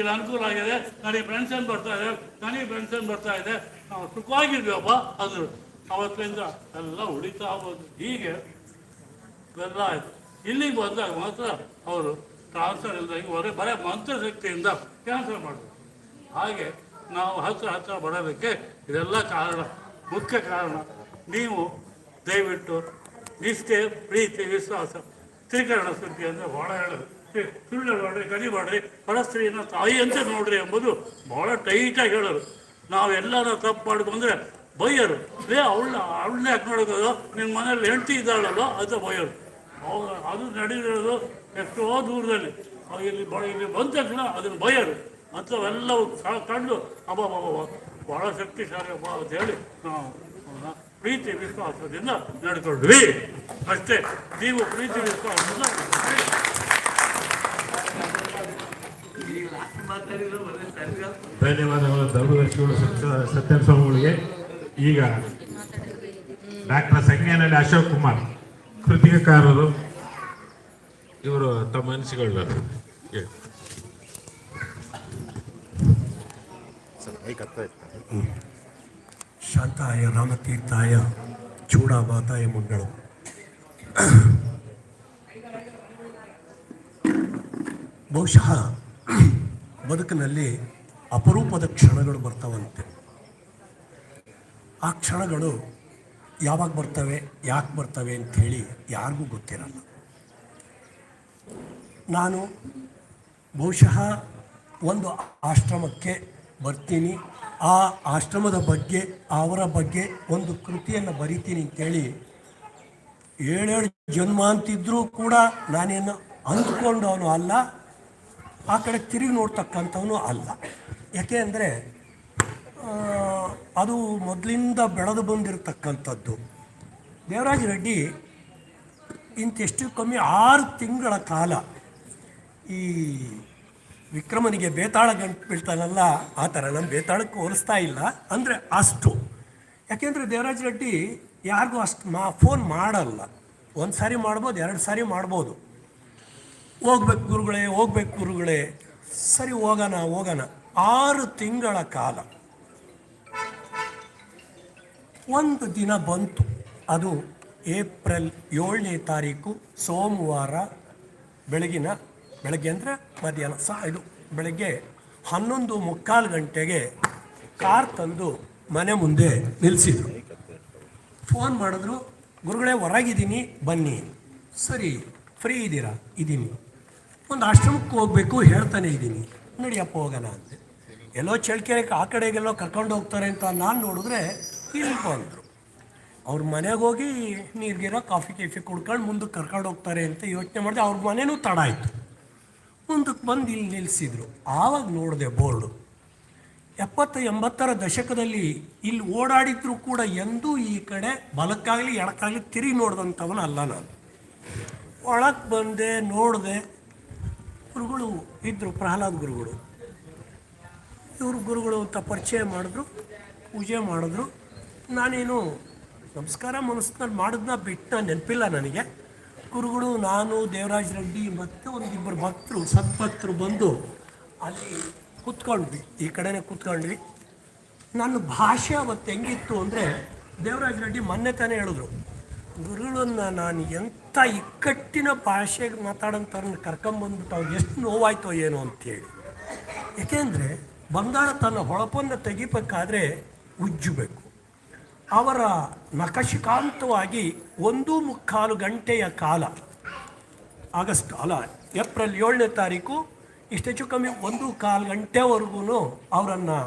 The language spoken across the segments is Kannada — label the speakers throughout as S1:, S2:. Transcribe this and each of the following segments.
S1: ಇಲ್ಲಿ ಅನುಕೂಲ ಆಗಿದೆ. ನನಗೆ ಏನು ಬರ್ತಾ ಇದೆ? ನನಗೆ ಏನು ಬರ್ತಾ ಇದೆ? ನಾವು ಸುಖವಾಗಿರ್ಬೇಕಪ್ಪ ಅಂದರು. ಅವತ್ತಿಂದ ಎಲ್ಲ ಉಳಿತಾ ಹೋದ್ರು. ಹೀಗೆ ಬೆಲ್ಲ ಆಯಿತು. ಇಲ್ಲಿಗೆ ಬಂದಾಗ ಮಾತ್ರ ಅವರು ಟ್ರಾನ್ಸ್ಫರ್ ಇಲ್ಲದಾಗಿ ಹೊರ ಬರೀ ಮಂತ್ರಶಕ್ತಿಯಿಂದ ಕ್ಯಾನ್ಸಲ್ ಮಾಡಿದ್ರು. ಹಾಗೆ ನಾವು ಹತ್ರ ಹತ್ರ ಬರೋದಕ್ಕೆ ಇದೆಲ್ಲ ಕಾರಣ, ಮುಖ್ಯ ಕಾರಣ. ನೀವು ದಯವಿಟ್ಟು ನಿಷ್ಠೆ, ಪ್ರೀತಿ, ವಿಶ್ವಾಸ, ತ್ರಿಕರಣ ಸುದ್ದಿ ಅಂದರೆ ಭಾಳ ಹೇಳೋದು ಏ, ಸುಳ್ಳು ಮಾಡ್ರಿ ಪರಸ್ತ್ರೀನ ತಾಯಿ ಅಂತ ನೋಡ್ರಿ ಎಂಬುದು ಭಾಳ ಟೈಟಾಗಿ ಹೇಳೋರು. ನಾವು ಎಲ್ಲಾರ ತಪ್ಪು ಮಾಡಿದ್ವು ಅಂದರೆ ಬೈಯರು. ಲೇ ಅವಳ ಅವಳನ್ನ ಯಾಕೆ ನೋಡೋದು? ನಿನ್ನ ಮನೇಲಿ ಹೆಂಡತಿ ಇದ್ದಾಳಲ್ಲ ಅದು ಬೈಯರು. ಅದು ನಡೆದಿರೋದು ಎಷ್ಟೋ ದೂರದಲ್ಲಿ. ಇಲ್ಲಿ ಬಳ ಇಲ್ಲಿ ಬಂದ ತಕ್ಷಣ ಅದನ್ನು ಬೈಯರು. ಅಂಥವೆಲ್ಲವೂ ಕಂಡು ಅಬ್ಬಬ್ಬ ಭಾಳ ಶಕ್ತಿಶಾಲಿ ಅಬ್ಬ ಅಂತ ಹೇಳಿ ನಾವು ಪ್ರೀತಿ ವಿಶ್ವಾಸದಿಂದ ನಡ್ಕೊಂಡ್ವಿ. ಅಷ್ಟೇ ನೀವು ಪ್ರೀತಿ ವಿಶ್ವಾಸದಿಂದ
S2: ಧನ್ಯವಾದಗಳು. ಧರ್ಮದರ್ಶಿಗಳು ಸತ್ಯ ಸ್ವಾಮಿಗಳಿಗೆ ಈಗ ಡಾಕ್ಟರ್ ಸಂಜ್ಞಾನಹಳ್ಳಿ ಅಶೋಕ್ ಕುಮಾರ್ ಕೃತಿಕಾರರು ಇವರು ತಮ್ಮ ಅನಿಸಿಕೊಳ್ಳ
S3: ಶಾಂತಾಯ, ರಾಮತೀರ್ಥಾಯ, ಚೂಡಾಬಾತಾಯ ಮುಂಡಳು. ಬಹುಶಃ ಬದುಕಿನಲ್ಲಿ ಅಪರೂಪದ ಕ್ಷಣಗಳು ಬರ್ತಾವಂತೆ. ಆ ಕ್ಷಣಗಳು ಯಾವಾಗ ಬರ್ತವೆ, ಯಾಕೆ ಬರ್ತವೆ ಅಂಥೇಳಿ ಯಾರಿಗೂ ಗೊತ್ತಿರಲ್ಲ. ನಾನು ಬಹುಶಃ ಒಂದು ಆಶ್ರಮಕ್ಕೆ ಬರ್ತೀನಿ, ಆ ಆಶ್ರಮದ ಬಗ್ಗೆ, ಅವರ ಬಗ್ಗೆ ಒಂದು ಕೃತಿಯನ್ನು ಬರಿತೀನಿ ಅಂತೇಳಿ ಏಳೇಳು ಜನ್ಮ ಅಂತಿದ್ರೂ ಕೂಡ ನಾನೇನು ಅಂದ್ಕೊಂಡವನು ಅಲ್ಲ ಆ ಕಡೆ ತಿರುಗಿ ನೋಡ್ತಕ್ಕಂಥವನು ಅಲ್ಲ. ಯಾಕೆ ಅಂದರೆ ಅದು ಮೊದಲಿಂದ ಬೆಳೆದು ಬಂದಿರತಕ್ಕಂಥದ್ದು. ದೇವರಾಜ ರೆಡ್ಡಿ ಇಂತೆಷ್ಟು ಕಮ್ಮಿ ಆರು ತಿಂಗಳ ಕಾಲ ಈ ವಿಕ್ರಮನಿಗೆ ಬೇತಾಳ ಗಂಟು ಬೀಳ್ತಾನಲ್ಲ, ಆ ಥರ ನಮ್ಮ ಬೇತಾಳಕ್ಕೆ ಹೋಲಿಸ್ತಾ ಇಲ್ಲ. ಅಂದರೆ ಅಷ್ಟು. ಯಾಕೆಂದರೆ ದೇವರಾಜ ರೆಡ್ಡಿ ಯಾರಿಗೂ ಅಷ್ಟು ಮಾ, ಫೋನ್ ಮಾಡಲ್ಲ. ಒಂದು ಸಾರಿ ಮಾಡ್ಬೋದು, ಎರಡು ಸಾರಿ ಮಾಡ್ಬೋದು. ಹೋಗ್ಬೇಕು ಗುರುಗಳೇ ಹೋಗ್ಬೇಕು ಗುರುಗಳೇ. ಸರಿ, ಹೋಗೋಣ ಹೋಗೋಣ. ಆರು ತಿಂಗಳ ಕಾಲ. ಒಂದು ದಿನ ಬಂತು. ಅದು ಏಪ್ರಿಲ್ ಏಳನೇ ತಾರೀಕು, ಸೋಮವಾರ ಬೆಳಗಿನ, ಬೆಳಗ್ಗೆ ಅಂದರೆ ಮಧ್ಯಾಹ್ನ. ಸಹ ಇದು ಬೆಳಗ್ಗೆ ಹನ್ನೊಂದು ಮುಕ್ಕಾಲು ಗಂಟೆಗೆ ಕಾರ್ ತಂದು ಮನೆ ಮುಂದೆ ನಿಲ್ಲಿಸಿದ್ರು ಫೋನ್ ಮಾಡಿದ್ರು, ಗುರುಗಳೇ, ಹೊರಗಿದ್ದೀನಿ, ಬನ್ನಿ. ಸರಿ, ಫ್ರೀ ಇದ್ದೀರಾ? ಇದ್ದೀನಿ. ಒಂದು ಆಶ್ರಮಕ್ಕೆ ಹೋಗಬೇಕು ಹೇಳ್ತಾನೆ ಇದ್ದೀನಿ. ನಡಿಯಪ್ಪ ಹೋಗೋಣ ಅಂದೆ ಎಲ್ಲೋ ಚಳ್ಕೆರೆಗೆ ಆ ಕಡೆಗೆಲ್ಲೋ ಕರ್ಕೊಂಡು ಹೋಗ್ತಾರೆ ಅಂತ ನಾನು ನೋಡಿದ್ರೆ ಇಲ್ಲಿ ಅಂದರು. ಅವ್ರ ಮನೆಗೆ ಹೋಗಿ ನೀರಿಗಿರೋ ಕಾಫಿ, ಕೀಫಿ ಕುಡ್ಕೊಂಡು ಮುಂದಕ್ಕೆ ಕರ್ಕೊಂಡು ಹೋಗ್ತಾರೆ ಅಂತ ಯೋಚನೆ ಮಾಡಿದೆ. ಅವ್ರ ಮನೆನೂ ತಡ ಆಯಿತು. ಮುಂದಕ್ಕೆ ಬಂದು ಇಲ್ಲಿ ನಿಲ್ಲಿಸಿದ್ರು ಆವಾಗ ನೋಡಿದೆ ಬೋರ್ಡು. ಎಪ್ಪತ್ತು ಎಂಬತ್ತರ ದಶಕದಲ್ಲಿ ಇಲ್ಲಿ ಓಡಾಡಿದ್ರು ಕೂಡ ಎಂದೂ ಈ ಕಡೆ ಬಲಕ್ಕಾಗಲಿ, ಎಡಕ್ಕಾಗಲಿ ತಿರುಗಿ ನೋಡ್ದಂಥವನ ಅಲ್ಲ ನಾನು. ಒಳಗೆ ಬಂದೆ, ನೋಡಿದೆ. ಗುರುಗಳು ಇದ್ದರು ಪ್ರಹ್ಲಾದ್ ಗುರುಗಳು. ಇವರು ಗುರುಗಳು ಅಂತ ಪರಿಚಯ ಮಾಡಿದ್ರು, ಪೂಜೆ ಮಾಡಿದ್ರು. ನಾನೇನು ನಮಸ್ಕಾರ ಮನಸ್ಸಿನಲ್ಲಿ ಮಾಡಿದ್ನ ಬಿಟ್ಟು ನೆನಪಿಲ್ಲ ನನಗೆ. ಗುರುಗಳು, ನಾನು, ದೇವರಾಜ್ ರೆಡ್ಡಿ ಮತ್ತು ಒಂದಿಬ್ಬರು ಭಕ್ತರು, ಸದ್ಭಕ್ತರು ಬಂದು ಅಲ್ಲಿ ಕೂತ್ಕೊಂಡ್ವಿ. ಈ ಕಡೆನೇ ಕೂತ್ಕೊಂಡ್ವಿ. ನನ್ನ ಭಾಷೆ ಅವತ್ತು ಹೆಂಗಿತ್ತು ಅಂದರೆ ದೇವರಾಜ್ ರೆಡ್ಡಿ ಮೊನ್ನೆ ತಾನೇ ಹೇಳಿದ್ರು. ಗುರುಗಳನ್ನ ನಾನು ಎಂಥ ಇಕ್ಕಟ್ಟಿನ ಭಾಷೆಗೆ ಮಾತಾಡೋಂಥವ್ರನ್ನ ಕರ್ಕೊಂಬಂದ್ಬಿಟ್ಟು ಅವ್ರಿಗೆ ಎಷ್ಟು ನೋವಾಯ್ತೋ ಏನೋ ಅಂತೇಳಿ. ಏಕೆಂದರೆ ಬಂಗಾರ ತನ್ನ ಹೊಳಪನ್ನು ತೆಗಿಬೇಕಾದ್ರೆ ಉಜ್ಜಬೇಕು. ಅವರ ನಕಶಿಕಾಂತವಾಗಿ ಒಂದು ಮುಕ್ಕಾಲು ಗಂಟೆಯ ಕಾಲ, ಆಗಸ್ಟ್, ಅಲ್ಲ, ಏಪ್ರಿಲ್ ಏಳನೇ ತಾರೀಕು ಇಷ್ಟೆಚ್ಚು ಕಮ್ಮಿ ಒಂದು ಕಾಲು ಗಂಟೆವರೆಗೂ ಅವರನ್ನು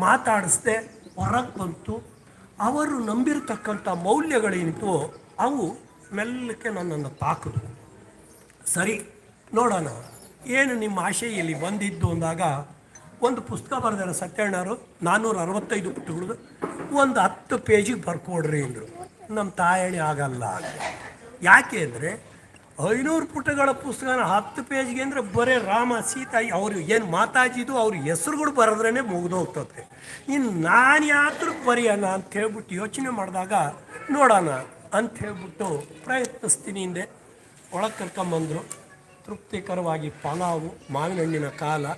S3: ಮಾತಾಡಿಸ್ದೆ ಹೊರಗೆ ಬಂತು. ಅವರು ನಂಬಿರತಕ್ಕಂಥ ಮೌಲ್ಯಗಳೇನಿತ್ತು ಅವು ಮೆಲ್ಲಕ್ಕೆ ನನ್ನನ್ನು ತಾಕಿದ್ವು. ಸರಿ, ನೋಡೋಣ. ಏನು ನಿಮ್ಮ ಆಶೆ ಇಲ್ಲಿ ಬಂದಿದ್ದು ಅಂದಾಗ, ಒಂದು ಪುಸ್ತಕ ಬರೆದಾರೆ ಸತ್ಯಣ್ಣವರು ನಾನ್ನೂರ ಅರವತ್ತೈದು ಪುಟಗಳು. ಒಂದು ಹತ್ತು ಪೇಜಿಗೆ ಬರ್ಕೊಡ್ರಿ ಅಂದರು. ನಮ್ಮ ತಾಯಳಿ ಆಗಲ್ಲ ಯಾಕೆ ಅಂದರೆ ಐನೂರು ಪುಟಗಳ ಪುಸ್ತಕನ ಹತ್ತು ಪೇಜ್ಗೆ ಅಂದರೆ ಬರೀ ರಾಮ, ಸೀತಾ, ಅವರು ಏನು ಮಾತಾಜಿದು ಅವ್ರ ಹೆಸರುಗಳು ಬರೆದ್ರೇ ಮುಗಿದೋಗ್ತದೆ ಇನ್ನು ನಾನು ಯಾತ್ರ ಬರೆಯೋಣ ಅಂತ ಹೇಳ್ಬಿಟ್ಟು ಯೋಚನೆ ಮಾಡಿದಾಗ ನೋಡೋಣ ಅಂತ ಹೇಳ್ಬಿಟ್ಟು ಪ್ರಯತ್ನಿಸ್ತೀನಿ ಹಿಂದೆ. ಒಳಗೆ ಕರ್ಕೊಂಬಂದರು. ತೃಪ್ತಿಕರವಾಗಿ ಪಲಾವು ಮಾವಿನ ಹಣ್ಣಿನ ಕಾಲ